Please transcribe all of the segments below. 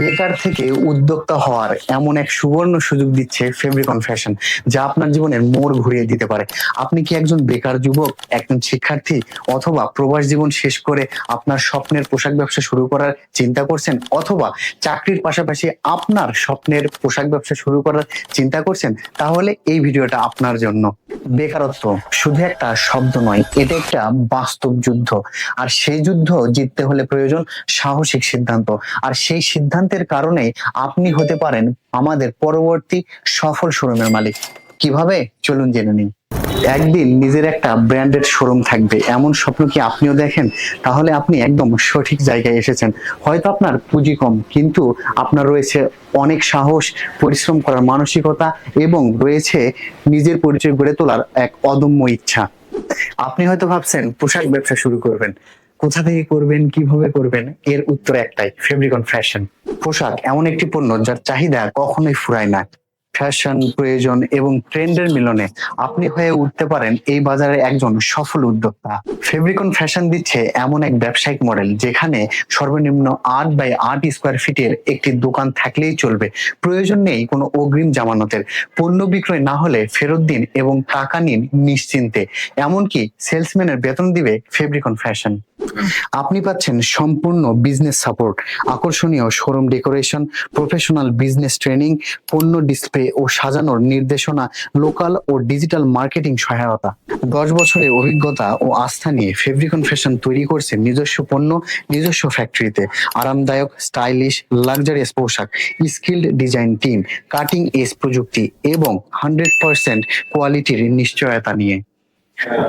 বেকার থেকে উদ্যোক্তা হওয়ার এমন এক সুবর্ণ সুযোগ দিচ্ছে ফেব্রিকন ফ্যাশন যা আপনার জীবনের মোড় ঘুরিয়ে দিতে পারে। আপনি কি একজন বেকার যুবক, একজন শিক্ষার্থী, অথবা প্রবাস জীবন শেষ করে আপনার স্বপ্নের পোশাক ব্যবসা শুরু করার চিন্তা করছেন, অথবা চাকরির পাশাপাশি আপনার স্বপ্নের পোশাক ব্যবসা শুরু করার চিন্তা করছেন? তাহলে এই ভিডিওটা আপনার জন্য। বেকারত্ব শুধু একটা শব্দ নয়, এটা একটা বাস্তব যুদ্ধ। আর সেই যুদ্ধ জিততে হলে প্রয়োজন সাহসিক সিদ্ধান্ত। আর সেই সিদ্ধান্তের কারণে আপনি হতে পারেন আমাদের পরবর্তী সফল শোরুমের মালিক। কীভাবে? চলুন জেনে নিন একদিন নিজের একটা ব্র্যান্ডেড শোরুম থাকবে, এমন স্বপ্ন কি আপনিও দেখেন? তাহলে আপনি একদম সঠিক জায়গায় এসেছেন। হয়তো আপনার পুঁজি কম, কিন্তু আপনার রয়েছে অনেক সাহস, পরিশ্রম করার মানসিকতা এবং রয়েছে নিজের পরিচয় গড়ে তোলার এক অদম্য ইচ্ছা। আপনি হয়তো ভাবছেন, পোশাক ব্যবসা শুরু করবেন। কোথা থেকে করবেন, কীভাবে করবেন, এর উত্তর একটাই ফেব্রিকন ফ্যাশন পোশাক এমন একটি পণ্য যার চাহিদা কখনোই ফুরায় না। ফ্যাশন প্রয়োজন এবং ট্রেন্ডের মিলনে আপনি হয়ে উঠতে পারেন এই বাজারে একজন সফল উদ্যোক্তা। ফেব্রিকন ফ্যাশন দিচ্ছে এমন এক ব্যবসায়িক মডেল যেখানে সর্বনিম্ন আট বাই আট স্কোয়ার ফিটের একটি দোকান থাকলেই চলবে। প্রয়োজন নেই কোনো অগ্রিম জামানতের। পণ্য বিক্রয় না হলে ফেরত দিন এবং টাকা নিন নিশ্চিন্তে। এমনকি সেলসম্যানের বেতন দিবে ফেব্রিকন ফ্যাশন আপনি পাচ্ছেন সম্পূর্ণ বিজনেস সাপোর্ট আকর্ষণীয় showroom decoration professional business training পণ্য ডিসপ্লে ও সাজানোর নির্দেশনা লোকাল ও ডিজিটাল মার্কেটিং সহায়তা। দশ বছরের অভিজ্ঞতা ও আস্থা নিয়ে ফেব্রিকন ফ্যাশন তৈরি করছে নিজস্ব পণ্য, নিজস্ব ফ্যাক্টরিতে আরামদায়ক স্টাইলিশ লাক্সারিয়াস পোশাক skilled design team cutting edge প্রযুক্তি এবং হান্ড্রেড পার্সেন্ট কোয়ালিটির নিশ্চয়তা নিয়ে।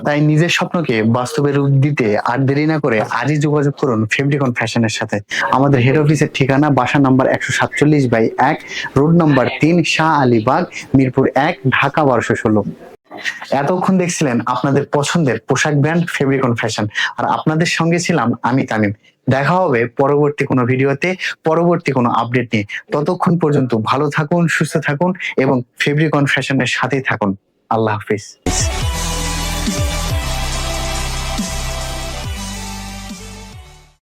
তাই নিজের স্বপ্নকে বাস্তবে রূপ দিতে আর দেরি না করে আজই যোগাযোগ করুন ফেব্রিকন ফ্যাশনের সাথে। আমাদের হেড অফিসের ঠিকানা বাসা নাম্বার একশো সাতচল্লিশ বাই এক রোড নাম্বার তিন, শাহ আলীবাগ মিরপুর এক, ঢাকা বারোশো ষোলো। এতক্ষণ দেখছিলেন আপনাদের পছন্দের পোশাক ব্র্যান্ড ফেব্রিকন ফ্যাশন আর আপনাদের সঙ্গে ছিলাম আমি তামিম। দেখা হবে পরবর্তী কোনো ভিডিওতে, পরবর্তী কোনো আপডেট নিয়ে। ততক্ষণ পর্যন্ত ভালো থাকুন, সুস্থ থাকুন এবং ফেব্রিকন ফ্যাশনের সাথেই থাকুন। আল্লাহ হাফিজ। Podcast.